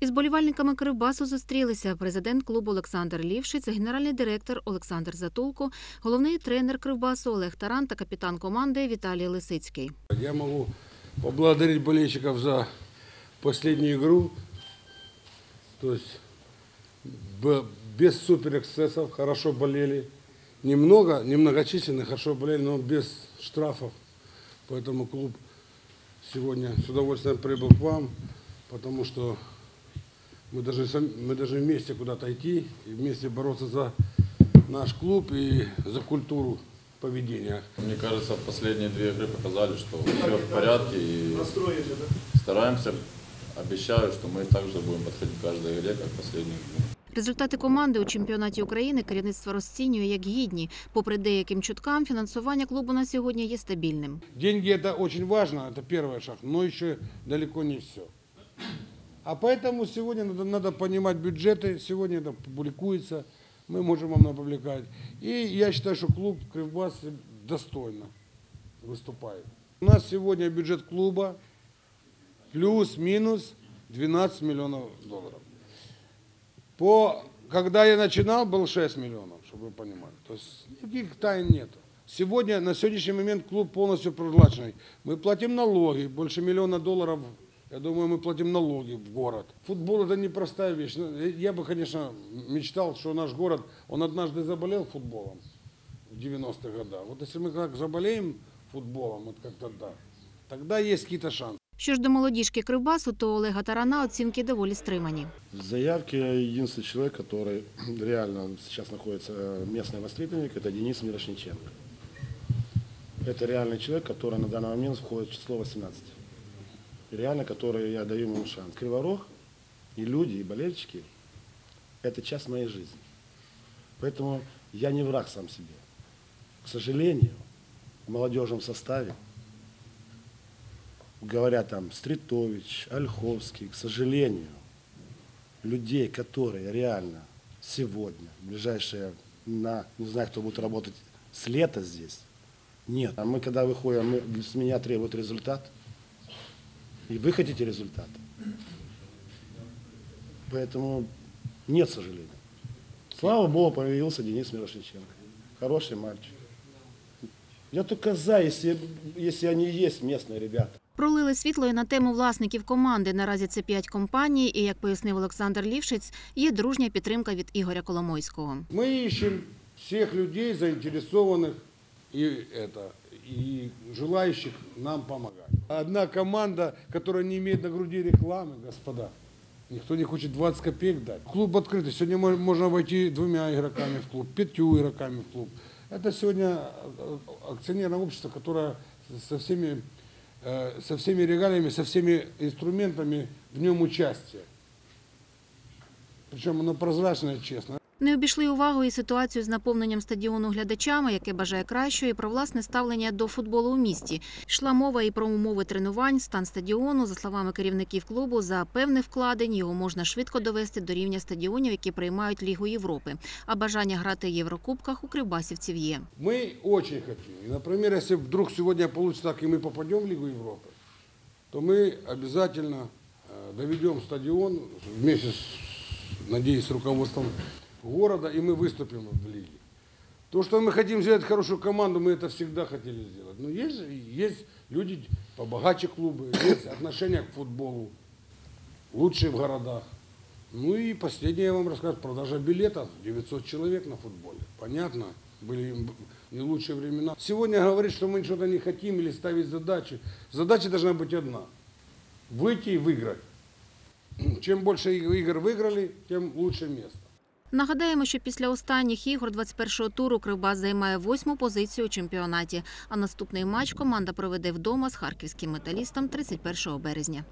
Із болівальниками Кривбасу зустрілися президент клубу Олександр Лівшиць, генеральний директор Олександр Затулко, головний тренер Кривбасу Олег Таран та капітан команди Віталій Лисицький. Я могу поблагодарить болельщиков за последнюю игру. То есть б- без суперэксцессов, хорошо болели. Немного, немногочисленно, хорошо болели, но без штрафов. Поэтому клуб сегодня с удовольствием прибыл к вам, потому что мы должны, сам- мы должны вместе куда-то идти и вместе бороться за наш клуб и за культуру поведения. Мне кажется, последние две игры показали, что все в порядке и стараемся. Обещаю, что мы также будем подходить к каждой игре, как в последнюю игру. Результати команди у чемпіонаті України керівництво розцінює як гідні. Попри деяким чуткам, фінансування клубу на сьогодні є стабільним. Деньги это очень важно, это первый шаг, но еще далеко не все. А поэтому сегодня надо, надо понимать бюджеты, сегодня это публикуется, мы можем вам опубликовать. И я считаю, что клуб Кривбас достойно выступает. У нас сегодня бюджет клуба плюс-минус 12 миллионов долларов. По, когда я начинал, был 6 миллионов, чтобы вы понимали. То есть никаких тайн нет. Сегодня, на сегодняшний момент клуб полностью проплаченный. Мы платим налоги, больше миллиона долларов, я думаю, мы платим налоги в город. Футбол это непростая вещь. Ну, Я бы, конечно, мечтал, что наш город, он однажды заболел футболом в 90-х годах. Вот если мы как заболеем футболом, вот как-то да, тогда есть какие-то шансы. Що ж до молодіжки Кривбасу, то у Олега Тарана оцінки доволі стримані. В заявке единственный человек, который реально сейчас находится э, местный воспитанник, это Денис Мирошниченко. Это реальный человек, который на данный момент входит в число 18. Реально, который я даю ему шанс. Криворог и люди, и болельщики – это часть моей жизни. Поэтому я не враг сам себе. К сожалению, в молодежном составе говорят там Стритович, Ольховский, к сожалению, людей, которые реально сегодня, ближайшие, на, не знаю, кто будет работать с лета здесь, нет. А мы когда выходим, мы, с меня требуют результат, и вы хотите результат. Поэтому нет сожаления. Слава Богу, появился Денис Мирошниченко. Хороший мальчик. Я только за, если, если они есть местные ребята. Пролили світло і на тему власників команди. Наразі це п'ять компаній, і як пояснив Олександр Лівшиць, є дружня підтримка від Ігоря Коломойського. Мы ищем всех людей, заинтересованных и, это, и желающих нам помогать. Одна команда, которая не имеет на груди рекламы, господа. Никто не хочет 20 копеек дать. Клуб открытый. Сегодня мо- можно войти двумя игроками в клуб, пятью игроками в клуб. Это сегодня э, акционерное общество, которое со всеми, э, со всеми регалиями, со всеми инструментами в нем участия. Причем оно прозрачное, честно. Не обійшли увагою і ситуацію з наповненням стадіону глядачами, яке бажає кращого, і про власне ставлення до футболу у місті. Йшла мова і про умови тренувань, стан стадіону. За словами керівників клубу, за певних вкладень його можна швидко довести до рівня стадіонів, які приймають Лігу Європи. А бажання грати в Єврокубках у кривбасівців є. Мы очень хотим. И, например, если вдруг сегодня получится так, и мы попадем в Лигу Европы, то мы обязательно э, доведем стадион вместе с, надеюсь, с руководством города, и мы выступим в лиге. То, что мы хотим сделать хорошую команду, мы это всегда хотели сделать. Но есть, есть люди побогаче клубы, есть отношения к футболу, лучшие в городах. Ну и последнее я вам расскажу, продажа билетов, 900 человек на футболе. Понятно, были не лучшие времена. Сегодня говорить, что мы что-то не хотим или ставить задачи. Задача должна быть одна. Выйти и выиграть. Чем больше игр выиграли, тем лучше место. Нагадаємо, що після останніх ігор 21-го туру Кривбас займає восьму позицію у чемпіонаті. А наступний матч команда проведе вдома з харківським металістом 31 березня.